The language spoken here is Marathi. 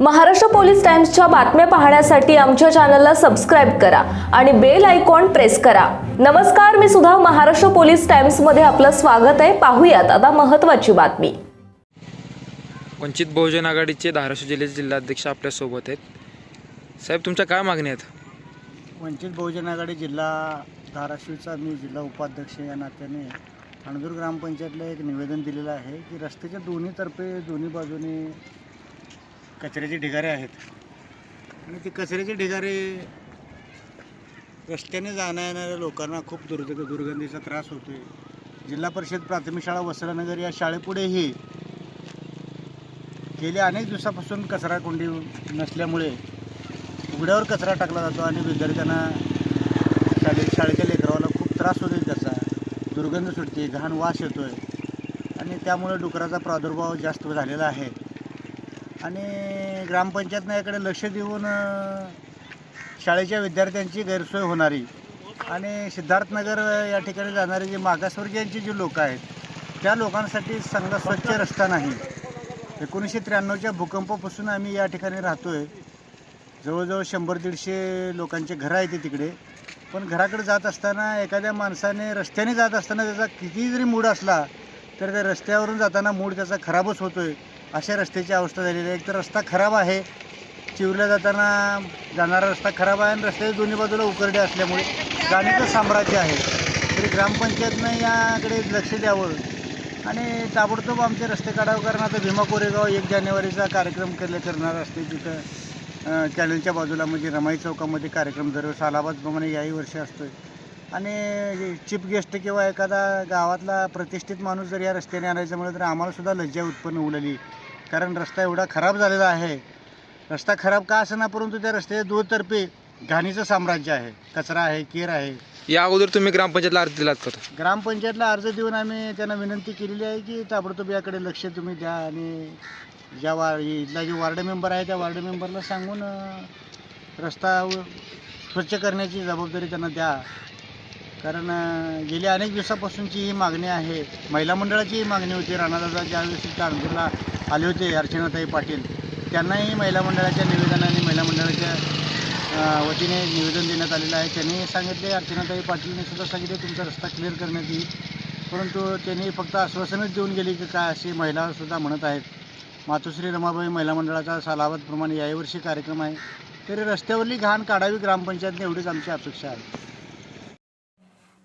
महाराष्ट्र पोलीस टाइम्सच्या बातम्या पाहण्यासाठी आमच्या चॅनलला सबस्क्राईब करा आणि बेल आयकॉन प्रेस करा. नमस्कार मी सुद्धा महाराष्ट्र पोलीस टाइम्समध्ये आपलं स्वागत आहे. पाहूयात आता महत्त्वाची बातमी. वंचित बहुजन आघाडीचे धाराशिव जिल्ह्याचे जिल्हाध्यक्ष आपल्यासोबत आहेत. साहेब तुमच्या काय मागण्या आहेत? वंचित बहुजन आघाडी जिल्हा धाराशिवचा मी जिल्हा उपाध्यक्ष या नात्याने अणदूर ग्रामपंचायतला एक निवेदन दिलेलं आहे की रस्त्याच्या दोन्ही तर्फे दोन्ही बाजूने कचऱ्याचे ढिगारे आहेत. आणि ते कचऱ्याचे ढिगारे रस्त्याने जाण्या येणाऱ्या लोकांना खूप दुर्ग दुर्गंधीचा त्रास होतो आहे जिल्हा परिषद प्राथमिक शाळा वस्त्रनगर या शाळेपुढेही गेल्या अनेक दिवसापासून कचरा कोंडी नसल्यामुळे उघड्यावर कचरा टाकला जातो आणि विद्यार्थ्यांना शाळे शाळेच्या लेकरावाला खूप त्रास होतो त्याचा. दुर्गंध सुटते घाण वास येतो आहे आणि त्यामुळे डुकराचा प्रादुर्भाव जास्त झालेला आहे. आणि ग्रामपंचायतनं याकडे लक्ष देऊन शाळेच्या विद्यार्थ्यांची गैरसोय होणारी आणि सिद्धार्थनगर या ठिकाणी जाणारे जे मागासवर्गीयांची जी लोकं आहेत त्या लोकांसाठी चांगला स्वच्छ रस्ता नाही. एकोणीसशे त्र्याण्णवच्या भूकंपापासून आम्ही या ठिकाणी राहतो आहे जवळजवळ शंभर दीडशे लोकांचे घरं आहेत ते तिकडे. पण घराकडे जात असताना एखाद्या माणसाने रस्त्याने जात असताना त्याचा किती जरी मूड असला तर त्या रस्त्यावरून जाताना मूड त्याचा खराबच होतो आहे अशा रस्त्याची अवस्था झालेली आहे. एक तर रस्ता खराब आहे. चिवल्या जाताना जाणारा रस्ता खराब आहे आणि रस्त्याच्या दोन्ही बाजूला उकरडे असल्यामुळे गाणीचं साम्राज्य आहे. तरी ग्रामपंचायतनं याकडे लक्ष द्यावं. आणि ताबडतोब आमचे रस्ते काढावं कारण आता भीमा कोरेगाव एक जानेवारीचा कार्यक्रम केले करणार असते. तिथं कॅनलच्या बाजूला म्हणजे रमाई चौकामध्ये कार्यक्रम दरवर्षी अलाहाबादप्रमाणे याही वर्षी असतो आहे आणि चीफ गेस्ट किंवा एखादा गावातला प्रतिष्ठित माणूस जर या रस्त्याने आणायचं म्हणलं तर आम्हालासुद्धा लज्जा उत्पन्न उडली कारण रस्ता एवढा खराब झालेला आहे. रस्ता खराब का असेना परंतु त्या रस्त्याच्या दोतर्फे घाणीचं साम्राज्य आहे. कचरा आहे केर आहे. या अगोदर तुम्ही ग्रामपंचायतला अर्ज दिलात का ग्रामपंचायतला अर्ज देऊन आम्ही त्यांना विनंती केलेली आहे की ताबडतोब याकडे लक्ष तुम्ही द्या आणि ज्या वा इथला जे वार्ड मेंबर आहे त्या वार्ड मेंबरला सांगून रस्ता स्वच्छ करण्याची जबाबदारी त्यांना द्या. कारण गेल्या अनेक दिवसापासूनची ही मागणी आहे. महिला मंडळाची ही मागणी होती. राणादादा ज्यावेळेस कानपूरला आले होते अर्चनाताई पाटील त्यांनाही महिला मंडळाच्या निवेदनाने महिला मंडळाच्या वतीने निवेदन देण्यात आलेलं आहे. त्यांनी सांगितले अर्चनाताई पाटीलने सुद्धा सांगितले तुमचा रस्ता क्लिअर करण्यात येईल. परंतु त्यांनी फक्त आश्वासनच देऊन गेली की काय अशी महिलासुद्धा म्हणत आहेत. मातोश्री रमाबाई महिला मंडळाचा सालावतप्रमाणे याही वर्षी कार्यक्रम आहे. तरी रस्त्यावरली घाण काढावी ग्रामपंचायतने एवढीच आमची अपेक्षा आहे.